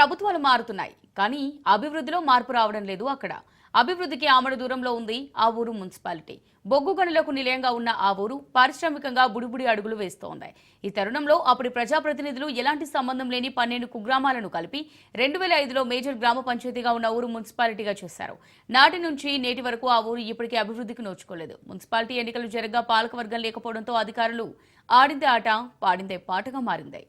ప్రభుత్వాలు మారుతున్నాయి కానీ అభివృద్ధిలో మార్పు రావడం లేదు అక్కడ. అభివృద్ధికి ఆమడ దూరంలో ఉంది ఆ ఊరు మున్సిపాలిటీ. బొగ్గు గనులకు నిలయంగా ఉన్న ఆ ఊరు పారిశ్రామికంగా బుడిబుడి అడుగులు వేస్తోంది. ఈ తరుణంలో అప్పటి ప్రజాప్రతినిధులు ఎలాంటి సంబంధం లేని పన్నెండు కుగ్రామాలను కలిపి రెండు వేల ఐదులో మేజర్ గ్రామ పంచాయతీగా ఉన్న ఊరు మున్సిపాలిటీగా చేశారు. నాటి నుంచి నేటి వరకు ఆ ఊరు ఇప్పటికీ అభివృద్ధికి నోచుకోలేదు. మున్సిపాలిటీ ఎన్నికలు జరగగా పాలకవర్గం లేకపోవడంతో అధికారులు ఆడిందే ఆట పాడిందే పాటగా మారింది.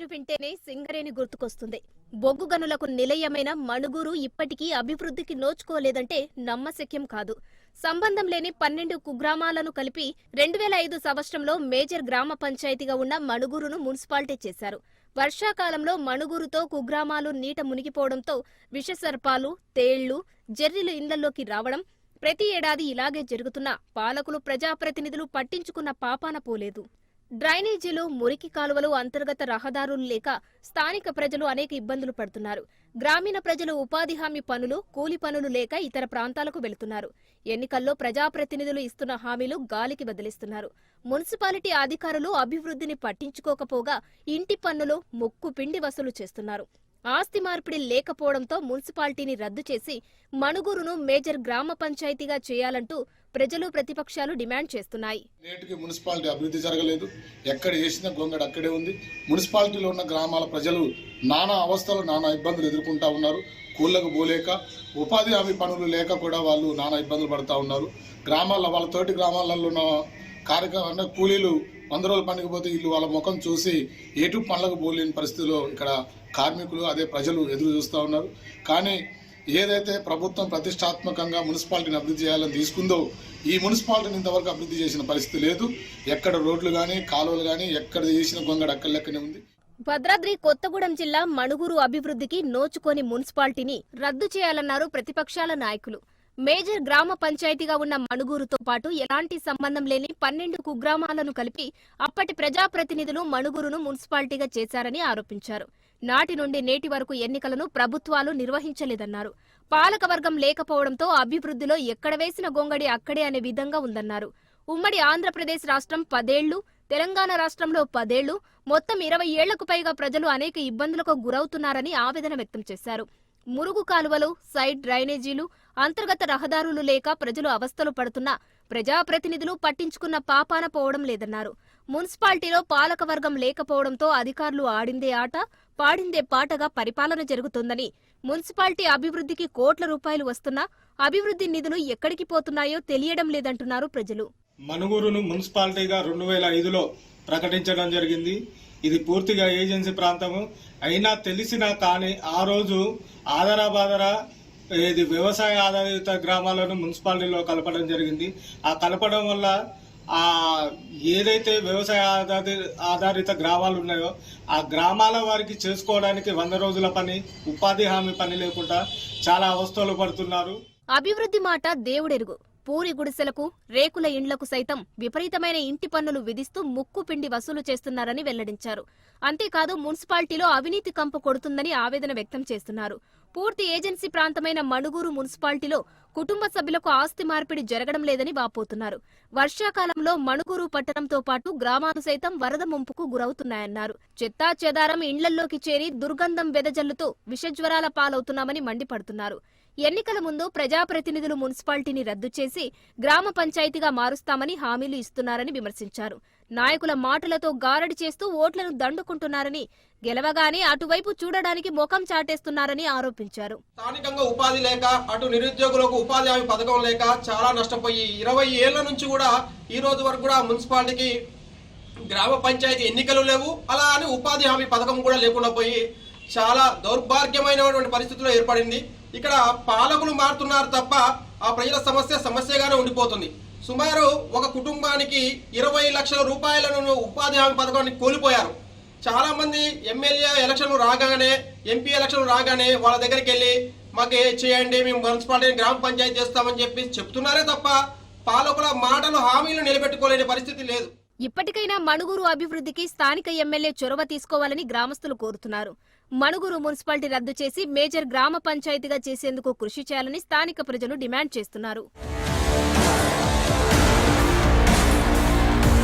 పేరు వింటేనే సింగరేణి గుర్తుకొస్తుంది. బొగ్గు గనులకు నిలయమైన మణుగూరు ఇప్పటికీ అభివృద్ధికి నోచుకోలేదంటే నమ్మశక్యం కాదు. సంబంధం లేని పన్నెండు కుగ్రామాలను కలిపి రెండు వేల ఐదు సంవత్సరంలో మేజర్ గ్రామ పంచాయతీగా ఉన్న మణుగూరును మున్సిపాలిటీ చేశారు. వర్షాకాలంలో మణుగూరుతో కుగ్రామాలు నీట మునిగిపోవడంతో విషసర్పాలు తేళ్ళు జర్రిలు ఇళ్ళలోకి రావడం ప్రతి ఏడాది ఇలాగే జరుగుతున్నా పాలకులు ప్రజాప్రతినిధులు పట్టించుకున్న పాపాన పోలేదు. డ్రైనేజీలు మురికి కాలువలు అంతర్గత రహదారులు లేక స్థానిక ప్రజలు అనేక ఇబ్బందులు పడుతున్నారు. గ్రామీణ ప్రజలు ఉపాధి హామీ పనులు కూలి పనులు లేక ఇతర ప్రాంతాలకు వెళుతున్నారు. ఎన్నికల్లో ప్రజాప్రతినిధులు ఇస్తున్న హామీలు గాలికి వదిలిస్తున్నారు మున్సిపాలిటీ అధికారులు అభివృద్ధిని పట్టించుకోకపోగా ఇంటి పన్నులు ముక్కు పిండి వసూలు చేస్తున్నారు. ఆస్తి మార్పిడి లేకపోవడంతో మున్సిపాలిటీని రద్దు చేసి మణుగూరును మేజర్ గ్రామ పంచాయతీగా చేయాలంటూ ప్రజలు ప్రతిపక్షాలు డిమాండ్ చేస్తున్నాయి. నేటికి మున్సిపాలిటీ అభివృద్ధి జరగలేదు. ఎక్కడ చేసినా గొంగడు అక్కడే ఉంది. మున్సిపాలిటీలో ఉన్న గ్రామాల ప్రజలు నానా అవస్థలు నానా ఇబ్బందులు ఎదుర్కొంటా ఉన్నారు. కూళ్ళకు పోలేక ఉపాధి హామీ పనులు లేక కూడా వాళ్ళు నానా ఇబ్బందులు పడతా ఉన్నారు. గ్రామాల్లో వాళ్ళ తోటి గ్రామాలలో ఉన్న కార్యక్రమం కూలీలు వంద రోజులు పండుగ పోతే వీళ్ళు వాళ్ళ ముఖం చూసి ఎటు పనులకు పోలేని పరిస్థితిలో ఇక్కడ కార్మికులు అదే ప్రజలు ఎదురు చూస్తూ ఉన్నారు. కానీ ఏదైతే ప్రభుత్వం ప్రతిష్టాత్మకంగా మున్సిపాలిటీని అభివృద్ధి చేయాలని తీసుకుందో ఈ మున్సిపాలిటీని ఇంతవరకు అభివృద్ధి చేసిన పరిస్థితి లేదు. ఎక్కడ రోడ్లు కానీ కాలువలు కానీ ఎక్కడ చేసిన గొంగడ అక్కడ లెక్కనే ఉంది. భద్రాద్రి కొత్తగూడెం జిల్లా మణుగూరు అభివృద్ధికి నోచుకోని మున్సిపాలిటీని రద్దు చేయాలన్నారు ప్రతిపక్షాల నాయకులు. మేజర్ గ్రామ పంచాయతీగా ఉన్న మణుగూరుతో పాటు ఎలాంటి సంబంధం లేని పన్నెండు కుగ్రామాలను కలిపి అప్పటి ప్రజాప్రతినిధులు మణుగూరును మున్సిపాలిటీగా చేశారని ఆరోపించారు. నాటి నుండి నేటి వరకు ఎన్నికలను ప్రభుత్వాలు నిర్వహించలేదన్నారు. పాలకవర్గం లేకపోవడంతో అభివృద్ధిలో ఎక్కడ వేసిన గొంగడి అక్కడే అనే విధంగా ఉందన్నారు. ఉమ్మడి ఆంధ్రప్రదేశ్ రాష్ట్రం పదేళ్ళు తెలంగాణ రాష్ట్రంలో పదేళ్ళు మొత్తం ఇరవై ఏళ్ళకు పైగా ప్రజలు అనేక ఇబ్బందులకు గురవుతున్నారని ఆవేదన వ్యక్తం చేశారు. మురుగు కాలువలు సైడ్ డ్రైనేజీలు అంతర్గత రహదారులు లేక ప్రజలు అవస్థలు పడుతున్నా ప్రజాప్రతినిధులు పట్టించుకున్న పాపాన పోవడం లేదన్నారు. మున్సిపాలిటీలో పాలకవర్గం లేకపోవడంతో అధికారులు ఆడిందే ఆట పాడిందే పాటగా పరిపాలన జరుగుతుందని మున్సిపాలిటీ అభివృద్ధికి కోట్ల రూపాయలు వస్తున్నా అభివృద్ధి నిధులు ఎక్కడికి పోతున్నాయో తెలియడం లేదంటున్నారు ప్రజలు. మనుగురును మున్సిపాలిటీగా రెండు వేల ఐదులో ప్రకటించడం జరిగింది. ఇది పూర్తిగా ఏజెన్సీ ప్రాంతము. అయినా తెలిసినా కానీ ఆ రోజు ఆదరాబాదర ఇది వ్యవసాయ ఆధారిత గ్రామాలను మున్సిపాలిటీలో కలపడం జరిగింది. ఆ కలపడం వల్ల ఆ ఏదైతే వ్యవసాయ ఆధారి ఆధారిత గ్రామాలు ఉన్నాయో ఆ గ్రామాల వారికి చేసుకోవడానికి వంద రోజుల పని ఉపాధి హామీ పని లేకుండా చాలా అవస్థలు పడుతున్నారు. అభివృద్ధి మాట దేవుడెరుగు. పూరి గుడిసెలకు రేకుల ఇండ్లకు సైతం విపరీతమైన ఇంటి పన్నులు విధిస్తూ ముక్కు పిండి వసూలు చేస్తున్నారని వెల్లడించారు. అంతేకాదు మున్సిపాలిటీలో అవినీతి కంపు కొడుతుందని ఆవేదన వ్యక్తం చేస్తున్నారు. పూర్తి ఏజెన్సీ ప్రాంతమైన మణుగూరు మున్సిపాలిటీలో కుటుంబ సభ్యులకు ఆస్తి మార్పిడి జరగడం లేదని వాపోతున్నారు. వర్షాకాలంలో మణుగూరు పట్టణంతో పాటు గ్రామాలు సైతం వరద ముంపుకు గురవుతున్నాయన్నారు. చెత్తా చెదారం ఇండ్లల్లోకి చేరి దుర్గంధం వెదజల్లుతూ విషజ్వరాల పాలవుతున్నామని మండిపడుతున్నారు. ఎన్నికల ముందు ప్రజాప్రతినిధులు మున్సిపాలిటీని రద్దు చేసి గ్రామ పంచాయతీగా మారుస్తామని హామీలు ఇస్తున్నారని విమర్శించారు. నాయకుల మాటలతో గారడి చేస్తూ ఓట్లను దండుకుంటున్నారని గెలవగానే అటువైపు చూడడానికి ముఖం చాటేస్తున్నారని ఆరోపించారు. స్థానికంగా ఉపాధి లేక అటు నిరుద్యోగులకు ఉపాధి హామీ పథకం లేక చాలా నష్టపోయి ఇరవై ఏళ్ళ నుంచి కూడా ఈ రోజు వరకు కూడా మున్సిపాలిటీకి గ్రామ పంచాయతీ ఎన్నికలు లేవు. అలా అని ఉపాధి హామీ పథకం కూడా లేకుండా పోయి చాలా దౌర్భాగ్యమైనటువంటి పరిస్థితుల్లో ఏర్పడింది. ఇక్కడ పాలకులు మారుతున్నారు తప్ప ఆ ప్రజల సమస్య సమస్యగానే ఉండిపోతుంది. సుమారు ఒక కుటుంబానికి ఇరవై లక్షల రూపాయలను ఉపాధి హామీ పథకాన్ని కోల్పోయారు. చాలా మంది ఎమ్మెల్యే ఎలక్షన్లు రాగానే ఎంపీ ఎలక్షన్లు రాగానే వాళ్ళ దగ్గరికి వెళ్ళి మాకు చేయండి మేము మున్సిపాలిటీ గ్రామ పంచాయతీ చేస్తామని చెప్పి చెప్తున్నారే తప్ప పాలకుల మాటలు హామీలు నిలబెట్టుకోలేని పరిస్థితి లేదు. ఇప్పటికైనా మణుగూరు అభివృద్ధికి స్థానిక ఎమ్మెల్యే చొరవ తీసుకోవాలని గ్రామస్తులు కోరుతున్నారు. మణుగూరు మున్సిపాలిటీ రద్దు చేసి మేజర్ గ్రామ పంచాయతీగా చేసేందుకు కృషి చేయాలని స్థానిక ప్రజలు డిమాండ్ చేస్తున్నారు.